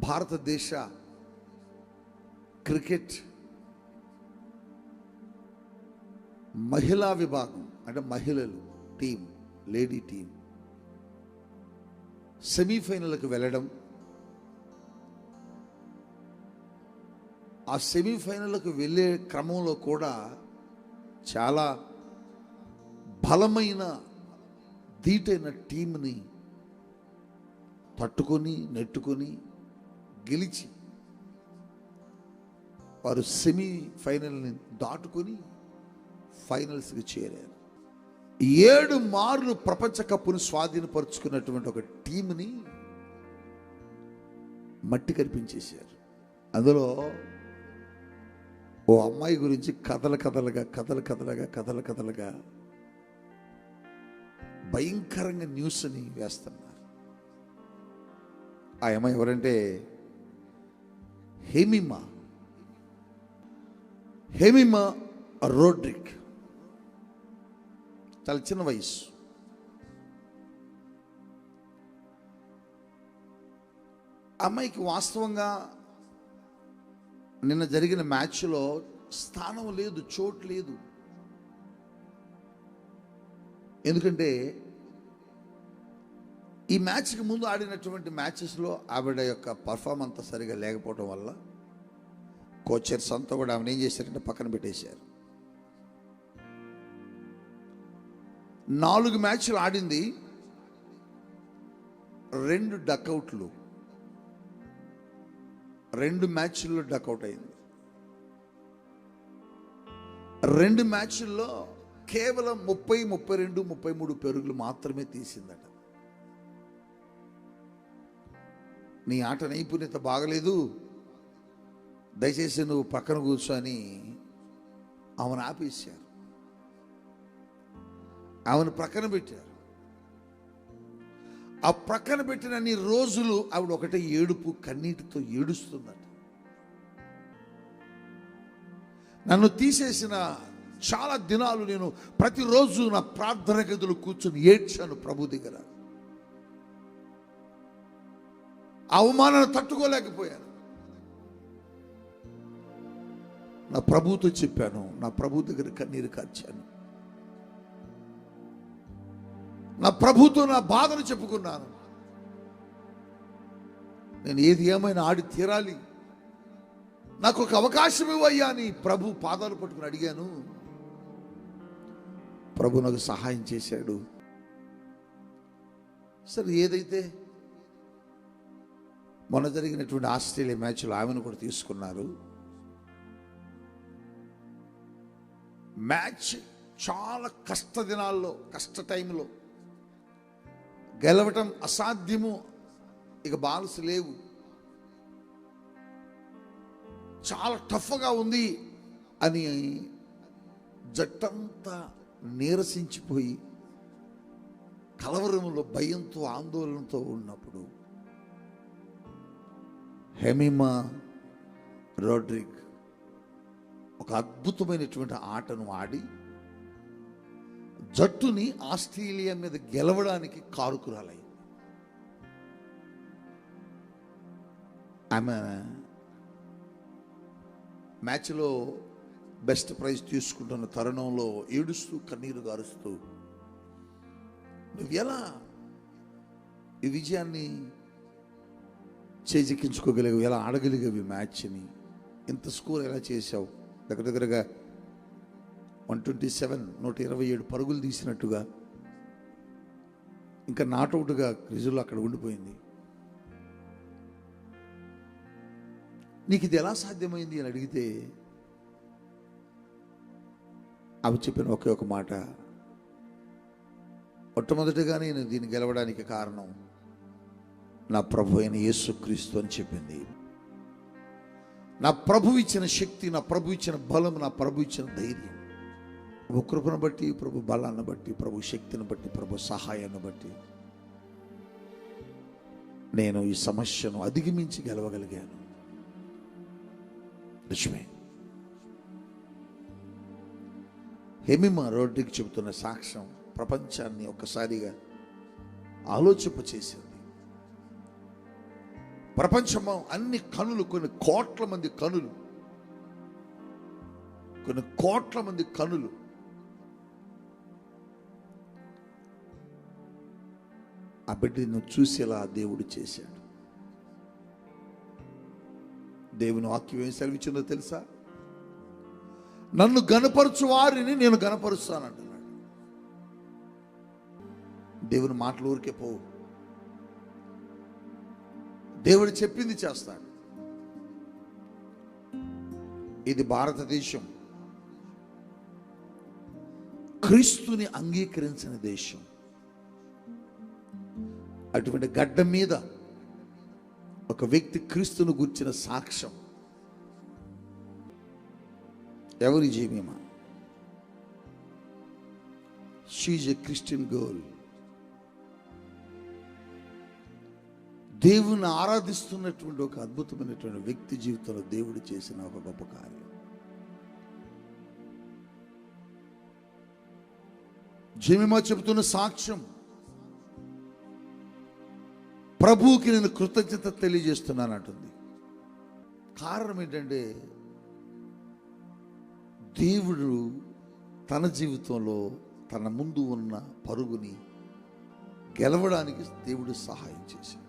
భారతదేశ క్రికెట్ మహిళా విభాగం అంటే మహిళలు టీం లేడీ టీం సెమీఫైనల్కి వెళ్ళడం ఆ సెమీఫైనల్కి వెళ్ళే క్రమంలో కూడా చాలా బలమైన ధీటైన టీంని తట్టుకొని నెట్టుకొని గెలిచి వారు సెమీ ఫైనల్ని దాటుకొని ఫైనల్స్కి చేరారు. ఏడు మార్లు ప్రపంచ కప్పును స్వాధీనపరుచుకున్నటువంటి ఒక టీంని మట్టి కనిపించేశారు అందులో ఓ అమ్మాయి గురించి కథల కథలుగా కథల కథలుగా కథల కథలుగా భయంకరంగా న్యూస్ని వేస్తున్నారు. ఆ అమ్మాయి ఎవరంటే హెమిమ. హెమిమ రోడ్రిక్. చాలా చిన్న వయసు అమ్మాయికి వాస్తవంగా నిన్న జరిగిన మ్యాచ్లో స్థానం లేదు చోటు లేదు. ఎందుకంటే ఈ మ్యాచ్కి ముందు ఆడినటువంటి మ్యాచెస్లో ఆవిడ యొక్క పర్ఫార్మ్ అంతా సరిగా లేకపోవడం వల్ల కోచర్స్ అంతా కూడా ఆమెను ఏం చేశారంటే పక్కన పెట్టేశారు. నాలుగు మ్యాచ్లు ఆడింది. రెండు డక్అవుట్లు రెండు మ్యాచ్ల్లో డక్అవుట్ అయింది. రెండు మ్యాచ్ల్లో కేవలం ముప్పై ముప్పై రెండు ముప్పై మూడు పెరుగులు మాత్రమే తీసిందట. నీ ఆట నైపుణ్యత బాగలేదు. దయచేసి నువ్వు పక్కన కూర్చొని ఆమెను ఆపేశారు. ఆమెను ప్రక్కన పెట్టారు. ఆ ప్రక్కన పెట్టిన అన్ని రోజులు ఆవిడ ఒకటే ఏడుపు కన్నీటితో ఏడుస్తుందట. నన్ను తీసేసిన చాలా దినాలు నేను ప్రతిరోజు నా ప్రార్థన గదులు కూర్చొని ఏడ్చాను ప్రభు దగ్గర. అవమానాన్ని తట్టుకోలేకపోయాను. నా ప్రభుతో చెప్పాను నా ప్రభు దగ్గర కన్నీరు కార్చాను. నా ప్రభుతో నా బాధను చెప్పుకున్నాను. నేను ఏది ఏమైనా ఆడి తీరాలి. నాకు ఒక అవకాశం ఇవ్వయ్యా అని ప్రభు పాదాలు పట్టుకుని అడిగాను. ప్రభు నాకు సహాయం చేశాడు. సరే ఏదైతే మొన్న జరిగినటువంటి ఆస్ట్రేలియా మ్యాచ్లో ఆమెను కూడా తీసుకున్నారు. మ్యాచ్ చాలా కష్ట దినాల్లో కష్ట టైంలో. గెలవటం అసాధ్యము. ఇక బాల్స్ లేవు. చాలా టఫ్గా ఉంది అని జట్టంతా నీరసించిపోయి కలవరంలో భయంతో ఆందోళనతో ఉన్నప్పుడు హెమిమా రోడ్రిక్ ఒక అద్భుతమైనటువంటి ఆటను ఆడి జట్టుని ఆస్ట్రేలియా మీద గెలవడానికి కారుకురాలయ్యింది. ఆమె మ్యాచ్లో బెస్ట్ ప్రైజ్ తీసుకుంటున్న తరుణంలో ఏడుస్తూ కన్నీరు గారుస్తూ నువ్వు ఎలా ఈ విజయాన్ని చేజెక్కించుకోగలిగావు ఎలా ఆడగలిగావు మ్యాచ్ని? ఇంత స్కోర్ ఎలా చేశావు? దగ్గర దగ్గరగా వన్ ట్వంటీ సెవెన్ నూట ఇరవై ఏడు పరుగులు తీసినట్టుగా ఇంకా నాటౌట్గా రిజుల్లో అక్కడ ఉండిపోయింది. నీకు ఇది ఎలా సాధ్యమైంది అని అడిగితే అవి చెప్పిన ఒకే ఒక మాట. మొట్టమొదటిగా నేను దీన్ని గెలవడానికి కారణం నా ప్రభు అయిన యేసుక్రీస్తు అని చెప్పింది. నా ప్రభు ఇచ్చిన శక్తి నా ప్రభు ఇచ్చిన బలం నా ప్రభు ఇచ్చిన ధైర్యం. ప్రభు కృపను బట్టి ప్రభు బలాన్ని బట్టి ప్రభు శక్తిని బట్టి ప్రభు సహాయాన్ని బట్టి నేను ఈ సమస్యను అధిగమించి గెలవగలిగాను. నిజమే హెమిమా రోడ్డుకి చెబుతున్న సాక్ష్యం ప్రపంచాన్ని ఒక్కసారిగా ఆలోచింప చేసింది ప్రపంచం అన్ని కనులు కొన్ని కోట్ల మంది కనులు. కొన్ని కోట్ల మంది కనులు. ఆ బిడ్డను చూసేలా దేవుడు చేశాడు. దేవుని వాక్యం ఏం సెలవిచ్చిందో తెలుసా? నన్ను గనపరచు వారిని నేను గనపరుస్తానంటున్నాడు దేవుని మాటలు ఊరికే పోవు. దేవుడు చెప్పింది చేస్తాడు. ఇది భారతదేశం. క్రీస్తుని అంగీకరించిన దేశం. అటువంటి గడ్డ మీద ఒక వ్యక్తి క్రీస్తును గుర్చిన సాక్ష్యం. ఎవరి జీవిమా? షీజ్ ఎ క్రిస్టియన్ గర్ల్ దేవుని ఆరాధిస్తున్నటువంటి ఒక అద్భుతమైనటువంటి వ్యక్తి జీవితంలో దేవుడు చేసిన ఒక గొప్ప కార్యం. జమిమా చెబుతున్న సాక్ష్యం. ప్రభువుకి నేను కృతజ్ఞత తెలియజేస్తున్నాను అంటుంది కారణం ఏంటంటే దేవుడు తన జీవితంలో తన ముందు ఉన్న పరుగుని గెలవడానికి దేవుడు సహాయం చేశాడు.